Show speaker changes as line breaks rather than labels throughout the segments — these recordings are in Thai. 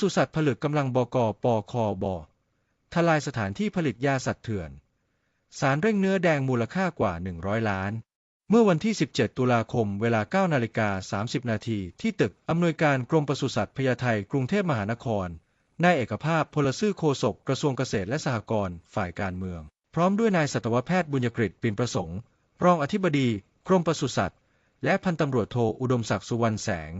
ศุสัตว์ผลึกกำลังบกปคบทลายสถานที่ผลิตยาสัตว์เถื่อน สารเร่งเนื้อแดงมูลค่ากว่า 100 ล้าน เมื่อวันที่ 17 ตุลาคมเวลา 9 นาฬิกา 30 นาทีที่ตึกอำนวยการกรมปศุสัตว์พญาไทกรุงเทพมหานคร นายเอกภาพพลซื่อโคศกกระทรวงเกษตรและสหกรณ์ฝ่ายการเมือง พร้อมด้วยนายสัตวแพทย์บุญยกฤษปินประสงค์ รองอธิบดี กรมปศุสัตว์ และพันตำรวจโทอุดมศักดิ์สุวรรณแสง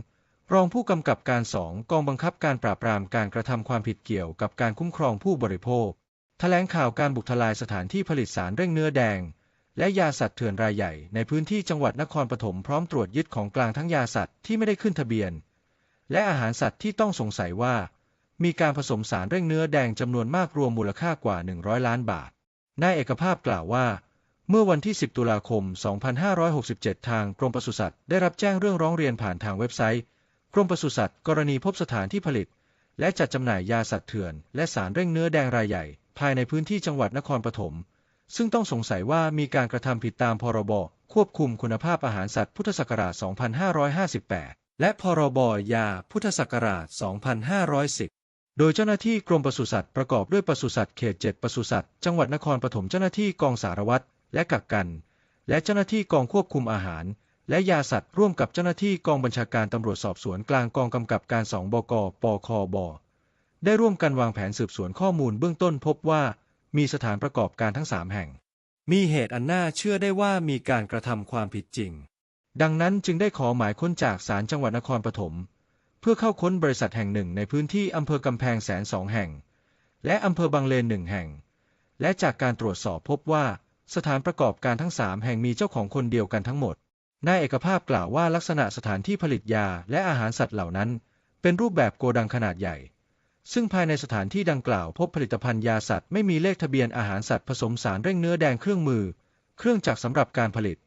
รองผู้กำกับการสองกองบังคับการปราบปรามการกระทำความผิดเกี่ยวกับการคุ้มครองผู้บริโภค แถลงข่าวการบุกทลายสถานที่ผลิตสารเร่งเนื้อแดง และยาสัตว์เถื่อนรายใหญ่ในพื้นที่จังหวัดนครปฐมพร้อมตรวจยึดของกลางทั้งยาสัตว์ที่ไม่ได้ขึ้นทะเบียน และอาหารสัตว์ที่ต้องสงสัยว่า มีการผสมสารเร่งเนื้อแดงจำนวนมากรวมมูลค่ากว่า 100 ล้านบาทนายเอกภาพกล่าวว่าเมื่อวันที่ 10 ตุลาคม 2567 ทางกรมปศุสัตว์ได้รับแจ้งเรื่องร้องเรียนผ่านทางเว็บไซต์ กรมปศุสัตว์กรณีพบสถานที่ผลิต และจัดจำหน่ายยาสัตว์เถื่อน และสารเร่งเนื้อแดงรายใหญ่ ภายในพื้นที่จังหวัดนครปฐมซึ่งต้องสงสัยว่ามีการกระทำผิดตามพรบควบคุมคุณภาพอาหารสัตว์พุทธศักราช 2558 และพรบยาพุทธศักราช 2510 โดยเจ้าหน้าที่กรมปศุสัตว์ประกอบด้วยปศุสัตว์เขต 7ปศุสัตว์จังหวัดนครปฐมเจ้าหน้าที่กองสารวัตรและกักกัน และเจ้าหน้าที่กองควบคุมอาหาร และยาสัตว์ร่วมกับเจ้าหน้าที่กองบัญชาการตำรวจสอบสวนกลางกองกำกับการสองบก ปคบ ได้ร่วมกันวางแผนสืบสวนข้อมูลเบื้องต้นพบว่า มีสถานประกอบการทั้งสามแห่ง มีเหตุอันน่าเชื่อได้ว่ามีการกระทำความผิดจริง ดังนั้นจึงได้ขอหมายค้นจากศาลจังหวัดนครปฐมเพื่อเข้าค้นบริษัทแห่งหนึ่งในพื้นที่อำเภอกำแพงแสนสองแห่ง และอำเภอบางเลนหนึ่งแห่ง และจากการตรวจสอบพบว่า สถานประกอบการทั้งสามแห่งมีเจ้าของคนเดียวกันทั้งหมด นายเอกภาพกล่าวว่าลักษณะสถานที่ผลิตยาและอาหารสัตว์เหล่านั้น เป็นรูปแบบโกดังขนาดใหญ่ ซึ่งภายในสถานที่ดังกล่าวพบผลิตภัณฑ์ยาสัตว์ไม่มีเลขทะเบียนอาหารสัตว์ผสมสารเร่งเนื้อแดงเครื่องมือ เครื่องจักรสำหรับการผลิต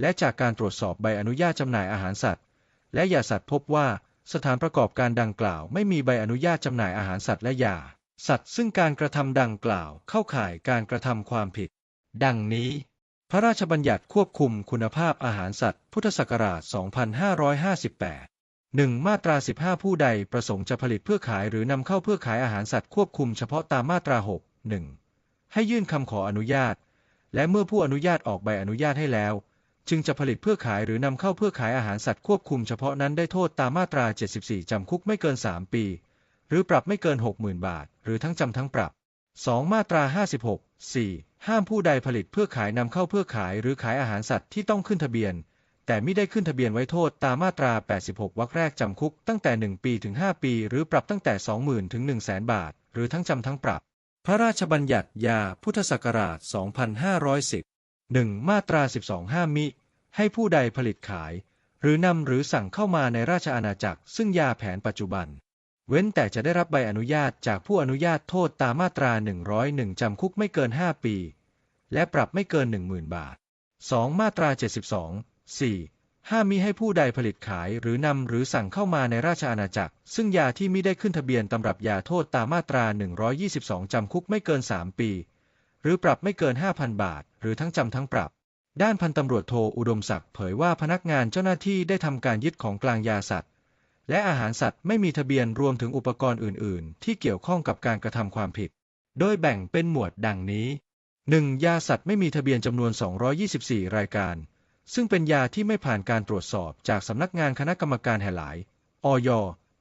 และจากการตรวจสอบใบอนุญาตจำหน่ายอาหารสัตว์ และยาสัตว์พบว่าสถานประกอบการดังกล่าวไม่มีใบอนุญาตจำหน่ายอาหารสัตว์และยา สัตว์ซึ่งการกระทำดังกล่าวเข้าข่ายการกระทำความผิด ดังนี้ พระราชบัญญัติควบคุมคุณภาพอาหารสัตว์ พุทธศักราช 2558 1. มาตรา 15 ผู้ใดประสงค์จะผลิตเพื่อขายหรือนำเข้าเพื่อขายอาหารสัตว์ควบคุมเฉพาะตามมาตรา 6 1. ให้ยื่นคำขออนุญาต และเมื่อผู้อนุญาตออกใบอนุญาตให้แล้ว จึงจะผลิตเพื่อขายหรือนำเข้าเพื่อขายอาหารสัตว์ควบคุมเฉพาะนั้นได้โทษตามมาตรา 74 จำคุกไม่เกิน 3 ปี หรือปรับไม่เกิน 60,000 บาท หรือทั้งจำทั้งปรับ 2. มาตรา 56 4. ห้ามผู้ใดผลิตเพื่อขายนำเข้าเพื่อขายหรือขายอาหารสัตว์ที่ต้องขึ้นทะเบียน แต่ไม่ได้ขึ้นทะเบียนไว้โทษตามมาตรา 86 วรรคแรกจำคุกตั้งแต่ 1 ปี ถึง 5 ปี หรือปรับตั้งแต่ 20,000 ถึง 100,000 บาท หรือทั้งจำทั้งปรับ พระราชบัญญัติยาพุทธศักราช 2510 1. มาตรา 12 ห้ามมิ ให้ผู้ใดผลิตขาย หรือนำหรือสั่งเข้ามาในราชอาณาจักร ซึ่งยาแผนปัจจุบัน เว้นแต่จะได้รับใบอนุญาตจากผู้อนุญาตโทษตามมาตรา 101 จำคุกไม่เกิน 5 ปี และปรับไม่เกิน 10,000 บาท 2. มาตรา 72 4. ห้ามมิให้ผู้ใดผลิตขายหรือนำหรือสั่งเข้ามาในราชอาณาจักร ซึ่งยาที่มิได้ขึ้นทะเบียนตำรับยาโทษตามมาตรา 122 จำคุกไม่เกิน 3 ปี หรือปรับไม่เกิน 5,000 บาท หรือทั้งจำทั้งปรับ ด้านพันตำรวจโทอุดมศักดิ์เผยว่าพนักงานเจ้าหน้าที่ได้ทำการยึดของกลางยาสัตว์ และอาหารสัตว์ไม่มีทะเบียนรวมถึงอุปกรณ์อื่น ๆ ที่เกี่ยวข้องกับการกระทำความผิด โดยแบ่งเป็นหมวดดังนี้ 1. ยาสัตว์ไม่มีทะเบียนจำนวน 224 รายการ ซึ่งเป็นยาที่ไม่ผ่านการตรวจสอบจากสำนักงานคณะกรรมการแห่หลาย อย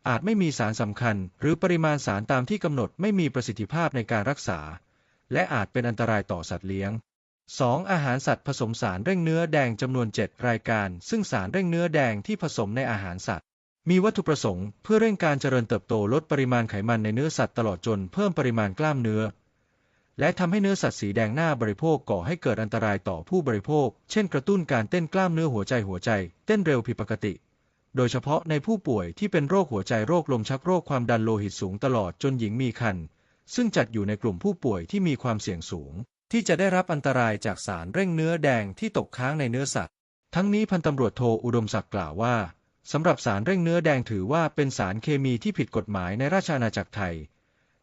อาจไม่มีสารสำคัญ หรือปริมาณสารตามที่กำหนดไม่มีประสิทธิภาพในการรักษา และอาจเป็นอันตรายต่อสัตว์เลี้ยง 2. อาหารสัตว์ผสมสารเร่งเนื้อแดงจำนวน 7 รายการ ซึ่งสารเร่งเนื้อแดงที่ผสมในอาหารสัตว์ มีวัตถุประสงค์เพื่อเร่งการเจริญเติบโตลดปริมาณไขมันในเนื้อสัตว์ตลอดจนเพิ่มปริมาณกล้ามเนื้อ และทำให้เนื้อสัตว์สีแดงหน้าบริโภคก่อให้เกิดอันตรายต่อผู้บริโภค เช่นกระตุ้นการเต้นกล้ามเนื้อหัวใจหัวใจ เต้นเร็วผิดปกติ โดยเฉพาะในผู้ป่วยที่เป็นโรคหัวใจโรคลมชักโรคความดันโลหิตสูงตลอดจนหญิงมีครรภ์ซึ่งจัดอยู่ในกลุ่มผู้ป่วยที่มีความเสี่ยงสูง ที่จะได้รับอันตรายจากสารเร่งเนื้อแดงที่ตกค้างในเนื้อสัตว์ ทั้งนี้พันตำรวจโทอุดมศักดิ์กล่าวว่า สำหรับสารเร่งเนื้อแดงถือว่าเป็นสารเคมีที่ผิดกฎหมายในราชอาณาจักรไทย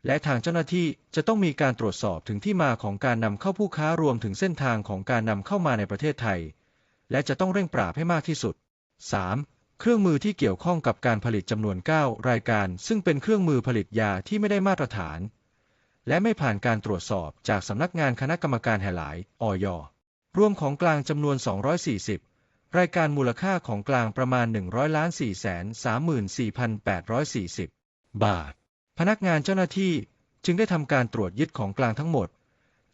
และทางเจ้าหน้าที่จะต้องมีการตรวจสอบถึงที่มาของการนำเข้าผู้ค้ารวมถึงเส้นทางของการนำเข้ามาในประเทศไทย และจะต้องเร่งปราบให้มากที่สุด 3. เครื่องมือที่เกี่ยวข้องกับการผลิตจำนวน 9 รายการ ซึ่งเป็นเครื่องมือผลิตยาที่ไม่ได้มาตรฐาน และไม่ผ่านการตรวจสอบจากสำนักงานคณะกรรมการแห่หลายอยรวมของกลางจำนวน 240 รายการมูลค่าของกลางประมาณ 100ล้าน4 3 4 8 4 0 บาท พนักงานเจ้าหน้าที่จึงได้ทำการตรวจยึดของกลางทั้งหมด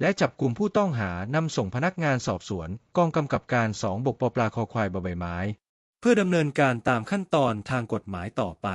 และจับกลุ่มผู้ต้องหานำส่งพนักงานสอบสวนกองกำกับการสองบกปปลาคอควายบอใบไม้ เพื่อดำเนินการตามขั้นตอนทางกฎหมายต่อไป